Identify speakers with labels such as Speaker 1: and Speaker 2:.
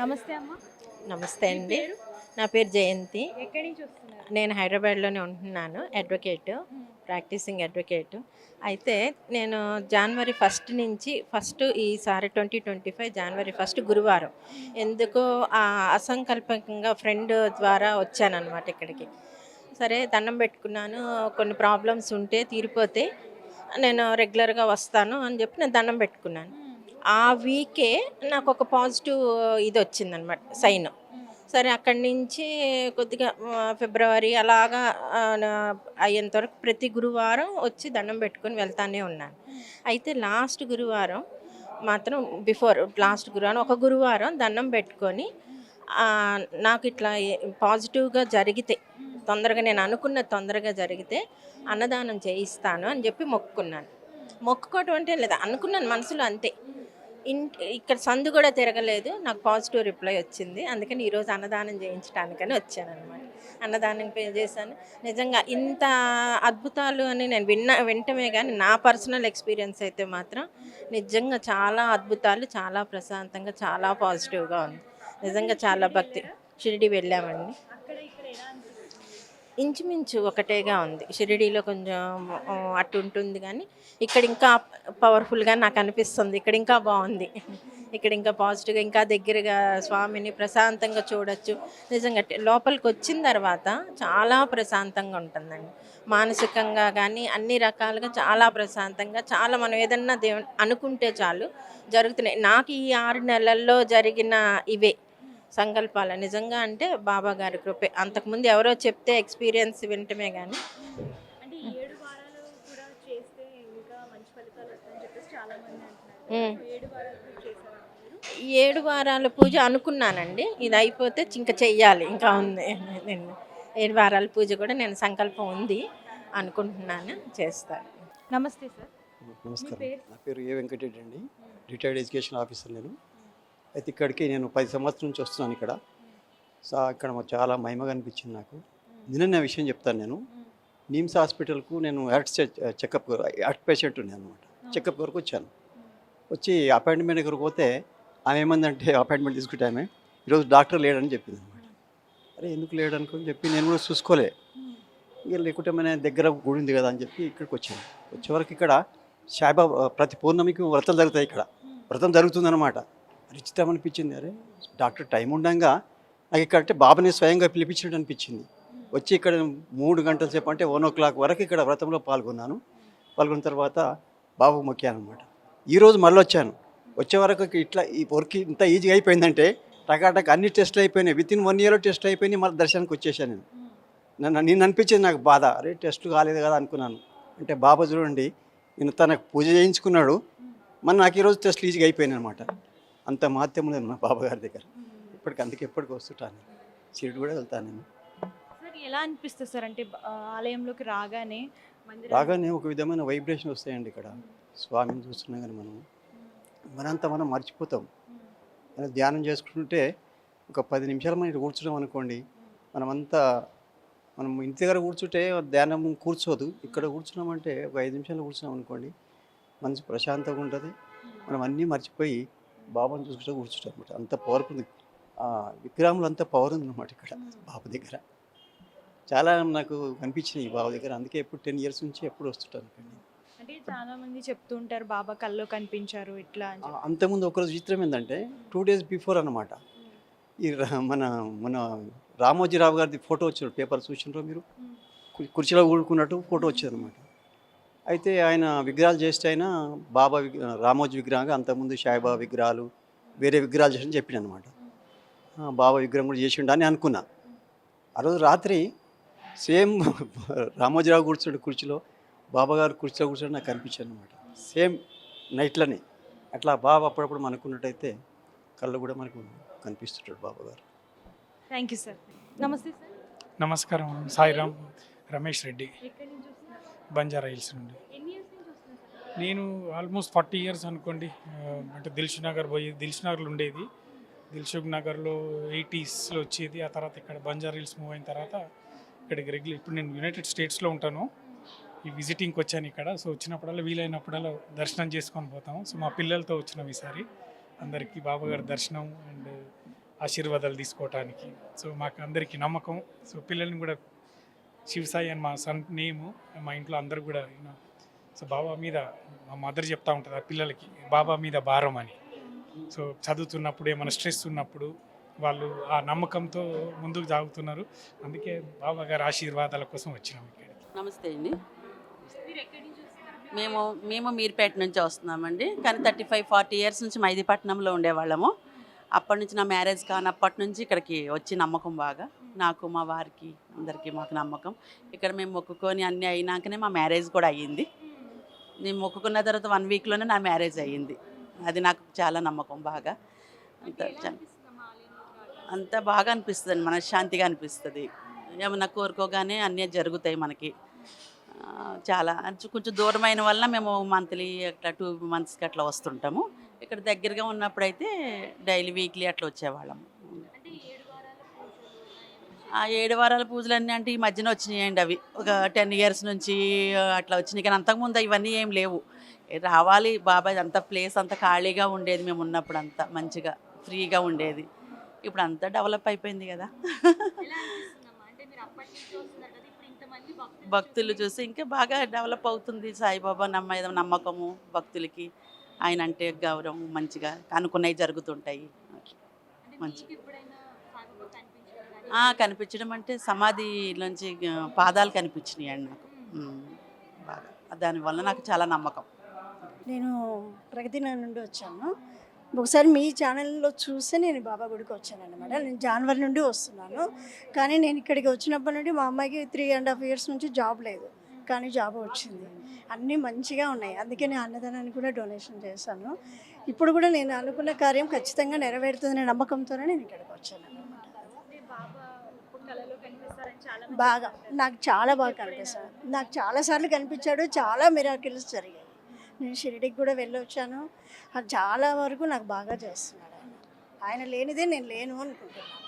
Speaker 1: నమస్తే అమ్మ.
Speaker 2: నమస్తే అండి. నా పేరు జయంతి.
Speaker 1: ఎక్కడి నుంచి వస్తున్నారు?
Speaker 2: నేను హైదరాబాద్లోనే ఉంటున్నాను అడ్వకేట్ ప్రాక్టీసింగ్ అడ్వకేట్. అయితే నేను జనవరి ఫస్ట్ నుంచి ఫస్ట్ ఈసారి twenty twenty five January first గురువారం. ఎందుకో ఆ అసంకల్పకంగా ఫ్రెండ్ ద్వారా వచ్చానన్నమాట ఇక్కడికి. సరే దండం పెట్టుకున్నాను కొన్ని ప్రాబ్లమ్స్ ఉంటే తీరిపోతే నేను రెగ్యులర్గా వస్తాను అని చెప్పి నేను దండం పెట్టుకున్నాను. ఆ వీకే నాకు ఒక పాజిటివ్ ఇది వచ్చిందనమాట సైన్. సరే అక్కడి నుంచి కొద్దిగా ఫిబ్రవరి అలాగా అయ్యేంత వరకు ప్రతి గురువారం వచ్చి దండం పెట్టుకొని వెళ్తానే ఉన్నాను. అయితే లాస్ట్ గురువారం మాత్రం బిఫోర్ లాస్ట్ గురువారం ఒక గురువారం దండం పెట్టుకొని నాకు ఇట్లా పాజిటివ్గా జరిగితే తొందరగా నేను అనుకున్న తొందరగా జరిగితే అన్నదానం చేయిస్తాను అని చెప్పి మొక్కుకున్నాను. మొక్కుకోవటం అంటే లేదు అనుకున్నాను మనసులో అంతే. ఇంటి ఇక్కడ సందు కూడా తిరగలేదు నాకు పాజిటివ్ రిప్లై వచ్చింది. అందుకని ఈరోజు అన్నదానం చేయించడానికని వచ్చాను అనమాట అన్నదానం పే చేశాను. నిజంగా ఇంత అద్భుతాలు అని నేను విన్న వింటమే కానీ నా పర్సనల్ ఎక్స్పీరియన్స్ అయితే మాత్రం నిజంగా చాలా అద్భుతాలు చాలా ప్రశాంతంగా చాలా పాజిటివ్గా ఉంది. నిజంగా చాలా భక్తి. షిరిడి వెళ్ళామండి
Speaker 1: అక్కడ ఇక్కడ ఎలా అనిపిస్తుంది
Speaker 2: ఇంచుమించు ఒకటేగా ఉంది. షిరిడీలో కొంచెం అటు ఉంటుంది కానీ ఇక్కడ ఇంకా పవర్ఫుల్గా నాకు అనిపిస్తుంది. ఇక్కడ ఇంకా బాగుంది. ఇక్కడ ఇంకా పాజిటివ్గా ఇంకా దగ్గరగా స్వామిని ప్రశాంతంగా చూడొచ్చు. నిజంగా లోపలికి వచ్చిన తర్వాత చాలా ప్రశాంతంగా ఉంటుందండి. మానసికంగా కానీ అన్ని రకాలుగా చాలా ప్రశాంతంగా చాలా మనం ఏదన్నా దేవు అనుకుంటే చాలు జరుగుతున్నాయి. నాకు ఈ ఆరు నెలల్లో జరిగిన ఇవే. సంకల్పాలు. నిజంగా అంటే బాబా గారి కృపే. అంతకుముందు ఎవరో చెప్తే ఎక్స్పీరియన్స్ వింటమే కానీ
Speaker 1: అంటే ఈ ఏడు వారాలు కూడా చేస్తే ఇంకా మంచి ఫలితాలు వస్తాయని చెప్పేసి చాలా మంది అంటున్నారు.
Speaker 2: మ్మ్.
Speaker 1: సో ఏడు వారాలు కూడా చేశారా మీరు?
Speaker 2: ఈ ఏడు వారాల పూజ అనుకున్నానండి. ఇది అయిపోతే ఇంకా చెయ్యాలి. ఇంకా ఉంది. నేను ఏడు వారాల పూజ కూడా నేను సంకల్పం ఉంది అనుకుంటున్నాను. చేస్తాను.
Speaker 1: నమస్తే సార్.
Speaker 3: నమస్కారం? నా పేరు ఏ వెంకటరెడ్డి అండి. రిటైర్డ్ ఎడ్యుకేషన్ ఆఫీసర్ నేను. అయితే ఇక్కడికి నేను పది సంవత్సరం నుంచి వస్తున్నాను ఇక్కడ. సో ఇక్కడ మాకు చాలా మహిమగా అనిపించింది నాకు. నిన్న నా విషయం చెప్తాను నేను. నిమ్స్ హాస్పిటల్కు నేను హార్ట్ చెకప్ హార్ట్ పేషెంట్ ఉన్నాను అనమాట చెకప్ వరకు వచ్చాను. వచ్చి అపాయింట్మెంట్ దగ్గరకు పోతే ఆమె ఏమందంటే అపాయింట్మెంట్ తీసుకుంటే ఆమె ఈరోజు డాక్టర్ లేడని చెప్పింది అనమాట అరే ఎందుకు లేడు అనుకుని చెప్పి నేను కూడా చూసుకోలే. ఇక లేకుంటే మన దగ్గర గుడి ఉంది కదా అని చెప్పి ఇక్కడికి వచ్చాను. వచ్చే వరకు ఇక్కడ సాయిబాబా ప్రతి పౌర్ణమికి వ్రతం జరుగుతాయి ఇక్కడ. వ్రతం జరుగుతుందన్నమాట. రిచితం అనిపించింది అరే డాక్టర్ టైం ఉండగా నాకు ఇక్కడ అంటే బాబాని స్వయంగా పిలిపించినట్టు అనిపించింది. వచ్చి ఇక్కడ మూడు గంటల సేపు అంటే వన్ ఓ క్లాక్ వరకు ఇక్కడ వ్రతంలో పాల్గొన్నాను. పాల్గొన్న తర్వాత బాబు మొక్కాను అనమాట ఈరోజు మళ్ళీ వచ్చాను వచ్చే వరకు ఇట్లా ఈ వర్క్ ఇంత ఈజీగా అయిపోయిందంటే టకాటక అన్ని టెస్ట్లు అయిపోయినాయి. విత్ ఇన్ వన్ ఇయర్లో టెస్ట్ అయిపోయినాయి. మళ్ళీ దర్శనానికి వచ్చేసాను నేను. నన్ను నేను అనిపించింది నాకు బాధ. అరే టెస్ట్ కాలేదు కదా అనుకున్నాను. అంటే బాబా చూడండి నేను తనకు పూజ చేయించుకున్నాడు. మరి నాకు ఈరోజు టెస్ట్లు ఈజీగా అయిపోయినాయి అనమాట అంత మహత్యం ఉంది మా బాబా గారి దగ్గర. ఇప్పటికి అందుకే ఎప్పటికి వస్తుంటాను. షిరిడి కూడా వెళ్తాను నేను.
Speaker 1: సార్ ఎలా అనిపిస్తుంది సార్? అంటే ఆలయంలోకి రాగానే
Speaker 3: రాగానే ఒక విధమైన వైబ్రేషన్ వస్తాయండి ఇక్కడ. స్వామిని చూస్తున్నాం కానీ మనం మనంతా మనం మర్చిపోతాం. మనం ధ్యానం చేసుకుంటుంటే ఒక పది నిమిషాలు మనం ఇక్కడ కూర్చున్నాం అనుకోండి మనమంతా మనం ఇంటి దగ్గర కూర్చుంటే ధ్యానం కూర్చోదు. ఇక్కడ కూర్చున్నామంటే ఒక ఐదు నిమిషాలు కూర్చున్నాం అనుకోండి మనసు ప్రశాంతంగా ఉంటుంది. మనం అన్నీ మర్చిపోయి బాబాను చూసుకుంటూ కూర్చుంటాం అనమాట అంత పవర్ఫుల్ ఆ విగ్రహంలో అంత పవర్ ఉందన్నమాట ఇక్కడ బాబు దగ్గర. చాలా నాకు కనిపించినాయి ఈ బాబు దగ్గర. అందుకే ఎప్పుడు టెన్ ఇయర్స్ నుంచి ఎప్పుడు వస్తుంటాను.
Speaker 1: అంటే చాలా మంది చెప్తూ ఉంటారు బాబా కల్లో కనిపించారు ఇట్లా.
Speaker 3: అంతకుముందు ఒకరోజు చిత్రం ఏంటంటే టూ డేస్ బిఫోర్ అన్నమాట. ఈ ర- మన మన రామోజీరావు గారిది ఫోటో వచ్చాడు పేపర్ చూసినారో మీరు. కు- కుర్చీలో ఊడుకున్నట్టు ఫోటో వచ్చేది అనమాట అయితే ఆయన విగ్రహాలు చేస్తే ఆయన బాబా రామోజీ విగ్రహంగా అంతకుముందు సాయిబాబా విగ్రహాలు వేరే విగ్రహాలు చేసి చెప్పిన అనమాట బాబా విగ్రహం కూడా చేసిండు అని అనుకున్నా. ఆ రోజు రాత్రి సేమ్ రామోజీరావు కూర్చోడు కుర్చీలో బాబా గారు కుర్చీలో కూర్చోడు నాకు కనిపించాడు అనమాట సేమ్ నైట్లోనే అట్లా బాబా అప్పుడప్పుడు మనకున్నట్టయితే కళ్ళు కూడా మనకు కనిపిస్తుంటాడు బాబా గారు.
Speaker 1: Thank you sir. నమస్తే సార్.
Speaker 4: నమస్కారం సాయిరామ్ రమేష్ రెడ్డి. బంజారా హిల్స్ నుండి. నేను ఆల్మోస్ట్ ఫార్టీ ఇయర్స్ అనుకోండి అంటే దిల్షుక్ నగర్ పోయి దిల్షుక్ నగర్లో ఉండేది. దిల్షుక్ నగర్లో ఎయిటీస్లో వచ్చేది. ఆ తర్వాత ఇక్కడ బంజారా హిల్స్ మూవ్ అయిన తర్వాత ఇక్కడికి రెగ్యులర్ ఇప్పుడు నేను యునైటెడ్ స్టేట్స్లో ఉంటాను. ఈ విజిటింగ్కి వచ్చాను ఇక్కడ. సో వచ్చినప్పుడల్లా వీలైనప్పుడల్లా దర్శనం చేసుకొని పోతాము. సో మా పిల్లలతో వచ్చినాం ఈసారి. అందరికీ బాబాగారి దర్శనం అండ్ ఆశీర్వాదాలు తీసుకోవటానికి. సో మాకు అందరికీ నమ్మకం. సో పిల్లల్ని కూడా శివసాయి అని మా సన్ నేము మా ఇంట్లో అందరు కూడా సో బాబా మీద మా మదర్ చెప్తా ఉంటుంది ఆ పిల్లలకి బాబా మీద భారం అని. సో చదువుతున్నప్పుడు ఏమైనా స్ట్రెస్ ఉన్నప్పుడు వాళ్ళు ఆ నమ్మకంతో ముందుకు సాగుతున్నారు. అందుకే బాబా గారి ఆశీర్వాదాల కోసం వచ్చినాం ఇక్కడికి.
Speaker 5: నమస్తే అండి. మేము మేము మీర్పేట నుంచి వస్తున్నామండి. కానీ థర్టీ ఫైవ్ ఫార్టీ ఇయర్స్ నుంచి మైదీపట్నంలో ఉండేవాళ్ళము. అప్పటి నుంచి నా మ్యారేజ్ కానప్పటి నుంచి ఇక్కడికి వచ్చి నమ్మకం బాగా. నాకు మా వారికి అందరికీ మాకు నమ్మకం. ఇక్కడ మేము మొక్కుకొని అన్నీ అయినాకనే మా మ్యారేజ్ కూడా అయ్యింది. నేను మొక్కుకున్న తర్వాత వన్ వీక్లోనే నా మ్యారేజ్ అయ్యింది. అది నాకు చాలా నమ్మకం బాగా. అంత అంత బాగా అనిపిస్తుంది మనశ్శాంతిగా అనిపిస్తుంది. ఏమన్నా కోరుకోగానే అన్నీ జరుగుతాయి మనకి. చాలా కొంచెం దూరమైన వల్ల మేము మంత్లీ అట్లా టూ మంత్స్కి అట్లా వస్తుంటాము. ఇక్కడ దగ్గరగా ఉన్నప్పుడైతే డైలీ వీక్లీ అట్లా వచ్చేవాళ్ళము. ఆ ఏడు వారాల పూజలన్నీ అంటే ఈ మధ్యన వచ్చినాయండి అవి. ఒక టెన్ ఇయర్స్ నుంచి అట్లా వచ్చినాయి. కానీ అంతకుముందు ఇవన్నీ ఏం లేవు. రావాలి బాబాయ్ అంత ప్లేస్ అంత ఖాళీగా ఉండేది మేము ఉన్నప్పుడు అంతా మంచిగా ఫ్రీగా ఉండేది. ఇప్పుడు అంతా డెవలప్ అయిపోయింది కదా.
Speaker 1: భక్తులు
Speaker 5: చూసి ఇంకా బాగా డెవలప్ అవుతుంది సాయిబాబా నమ్మ ఏదో నమ్మకము భక్తులకి. ఆయన అంటే గౌరవం మంచిగా అనుకున్నవి జరుగుతుంటాయి.
Speaker 1: మంచిగా
Speaker 5: మంచి-
Speaker 1: మీకు ఎప్పుడైనా సాయిబాబా కనిపించారు కానీ
Speaker 5: ఆ, కనిపించడం అంటే సమాధిలోంచి పాదాలు కనిపించినాయి అండి నాకు. బాగా. దానివల్ల నాకు చాలా నమ్మకం.
Speaker 6: నేను ప్రగతి నగర్ నుండి వచ్చాను. ఒకసారి మీ ఛానల్లో చూస్తే నేను బాబా గుడికి వచ్చాను అనమాట నేను జనవరి నుండి వస్తున్నాను. కానీ నేను ఇక్కడికి వచ్చినప్పటి నుండి మా అమ్మాయికి త్రీ అండ్ హాఫ్ ఇయర్స్ నుంచి జాబ్ లేదు. కానీ జాబ్ వచ్చింది. అన్నీ మంచిగా ఉన్నాయి. అందుకే నేను అన్నదానానికి కూడా డొనేషన్ చేశాను. ఇప్పుడు కూడా నేను అనుకున్న కార్యం ఖచ్చితంగా నెరవేరుతుందనే నమ్మకంతోనే నేను ఇక్కడికి వచ్చాను అనమాట
Speaker 1: అంటే బాబా ఇప్పుడు కళలో కనిపిస్తారని చాలా మంది
Speaker 6: బాగా. నాకు చాలా బాగా కనిపిస్తాడు నాకు చాలాసార్లు కనిపించాడు. చాలా మిరాకిల్స్ జరిగాయి. నేను షిరిడికి కూడా వెళ్ళొచ్చాను అది చాలా వరకు నాకు బాగా చేస్తున్నాడు ఆయన. ఆయన లేనిదే నేను లేను అనుకుంటున్నాను.